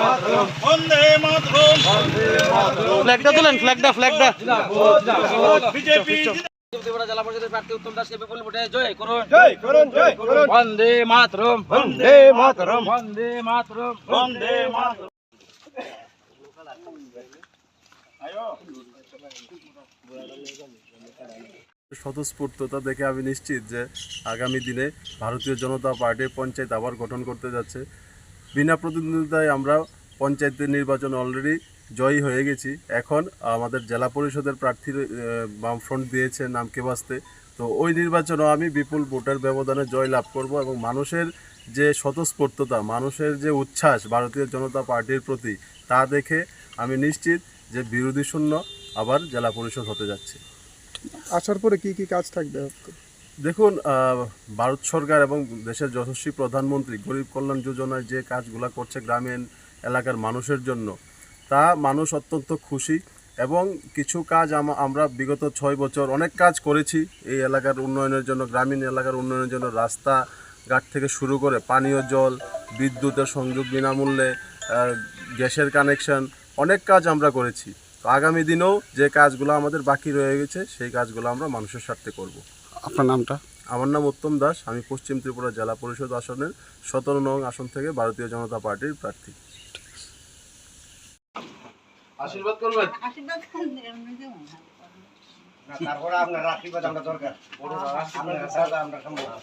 মাতরম। বন্দে মাতরম। ফ্ল্যাগটা তোলেন ফ্ল্যাগটা ফ্ল্যাগটা বিজেপি ত্রিপুরা জেলা পরিষদের প্রার্থী উত্তম দাসকে বিপুল ভোটে জয় করুন। জয় করুন জয় করুন। বন্দে মাতরম। বন্দে মাতরম। বন্দে মাতরম। বন্দে মাতরম। স্বতঃস্ফূর্ততা দেখে আমি নিশ্চিত যে আগামী দিনে ভারতীয় জনতা পার্টির পঞ্চায়েত আবার গঠন করতে যাচ্ছে। বিনা প্রতিদ্বন্দ্বিতায় আমরা পঞ্চায়েতের নির্বাচন অলরেডি জয়ী হয়ে গেছি। এখন আমাদের জেলা পরিষদের প্রার্থীর আহ, বামফ্রন্ট দিয়েছে নামকে বাঁচতে। তো ওই নির্বাচনও আমি বিপুল ভোটের ব্যবধানে জয় লাভ করব এবং মানুষের যে স্বতঃস্ফূর্ততা মানুষের যে উচ্ছ্বাস ভারতীয় জনতা পার্টির প্রতি তা দেখে আমি নিশ্চিত যে বিরোধী শূন্য আবার জেলা পরিষদ হতে যাচ্ছে। আসার পরে কি কি কাজ থাকবে? দেখুন ভারত সরকার এবং দেশের যশস্বী প্রধানমন্ত্রী গরিব কল্যাণ যোজনায় যে কাজগুলো করছে গ্রামীণ এলাকার মানুষের জন্য, তা মানুষ অত্যন্ত খুশি এবং কিছু কাজ আমরা বিগত ছয় বছর অনেক কাজ করেছি এই এলাকার উন্নয়নের জন্য, গ্রামীণ এলাকার উন্নয়নের জন্য। রাস্তা ঘাট থেকে শুরু করে পানীয় জল, বিদ্যুতের সংযোগ বিনামূল্যে গ্যাসের কানেকশন, অনেক কাজ আমরা করেছি। তো আগামী দিনেও যে কাজগুলো আমাদের বাকি রয়ে গেছে, সেই কাজগুলো আমরা মানুষের স্বার্থে করব। আপনার নামটা? আমার নাম উত্তম দাস আমি পশ্চিম ত্রিপুরা জেলা পরিষদ আসনের সতেরো নং আসন থেকে ভারতীয় জনতা পার্টির প্রার্থী। আশীর্বাদ করবেন? আশীর্বাদ এমনি দেবো। তারপরে আপনার আশীর্বাদ আমরা দরকার। আমরা আমরা।